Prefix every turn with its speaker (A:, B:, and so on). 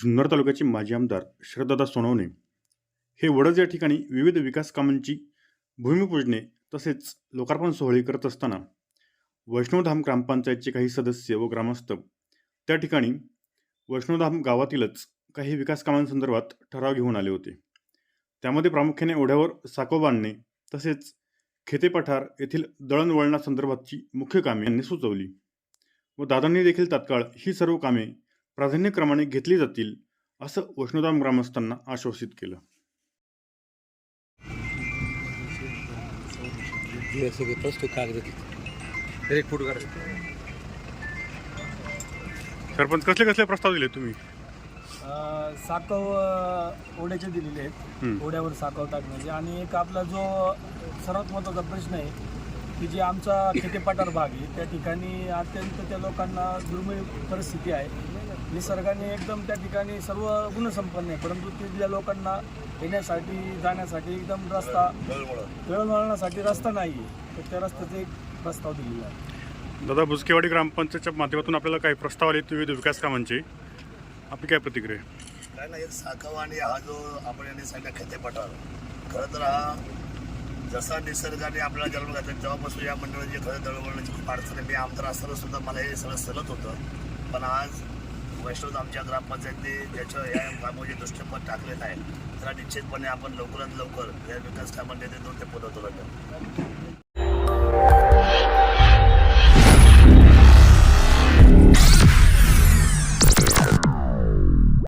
A: जुन्नर तालुक्याचे माजी आमदार शरददादा सोनवणे हे वडज या ठिकाणी विविध विकास कामांची भूमिपूजने तसेच लोकार्पण सोहळे करत असताना वैष्णवधाम ग्रामपंचायतचे काही सदस्य व ग्रामस्थ त्या ठिकाणी वैष्णवधाम गावातीलच काही विकास कामांसंदर्भात ठराव घेऊन आले होते. त्यामध्ये प्रामुख्याने ओढ्यावर साको बांधणे तसेच खेतेपठार येथील दळणवळणासंदर्भातची मुख्य कामे यांनी सुचवली व दादांनी देखील तात्काळ ही सर्व कामे प्राधान्यक्रमाने घेतली जातील असं वैष्णोधाम ग्रामस्थांना आश्वासित केलं. सरपंच कसले कसले प्रस्ताव दिले तुम्ही?
B: अ, साकव अ, ओढ्याचे दिलेले आहेत.
A: हं.
B: ओढ्यावर साकव टाकण्याचे. आणि एक आपला जो सर्वात महत्त्वाचा प्रश्न आहे की जे आमचा खेतेपाटार भाग आहे त्या ठिकाणी अत्यंत त्या लोकांना दुर्मिळ परिस्थिती आहे. निसर्गाने एकदम त्या ठिकाणी सर्व गुणसंपन्न आहे परंतु तिथल्या लोकांना येण्यासाठी जाण्यासाठी एकदम रस्ता दळणवळणासाठी रस्ता नाही आहे तर त्या रस्त्याचा एक प्रस्ताव दिलेला आहे.
A: दादा बुजकेवाडी ग्रामपंचायतच्या माध्यमातून आपल्याला काही प्रस्ताव आले विविध विकास कामांचे. आपली काय प्रतिक्रिया आहे?
C: काय नाही साखव आणि हा जो आपण यांनी सांगितला खेतेपठार खरं तर हा जसा निसर्गाने आपल्याला जन्म घातला तेव्हापासून या मंडळाची खरं दळवळण्याची खूप अडचण आहे. मी आमदार असताना सुद्धा मला हे सगळं सलत होतं. पण आज वैष्णव आमच्या ग्रामपंचायतीने ज्याच्या या कामाचे दृष्टिकोन टाकलेलं आहे त्याला निश्चितपणे आपण लवकरात लवकर या विकास कामांनी ते दोन ते पुरवतो लागेल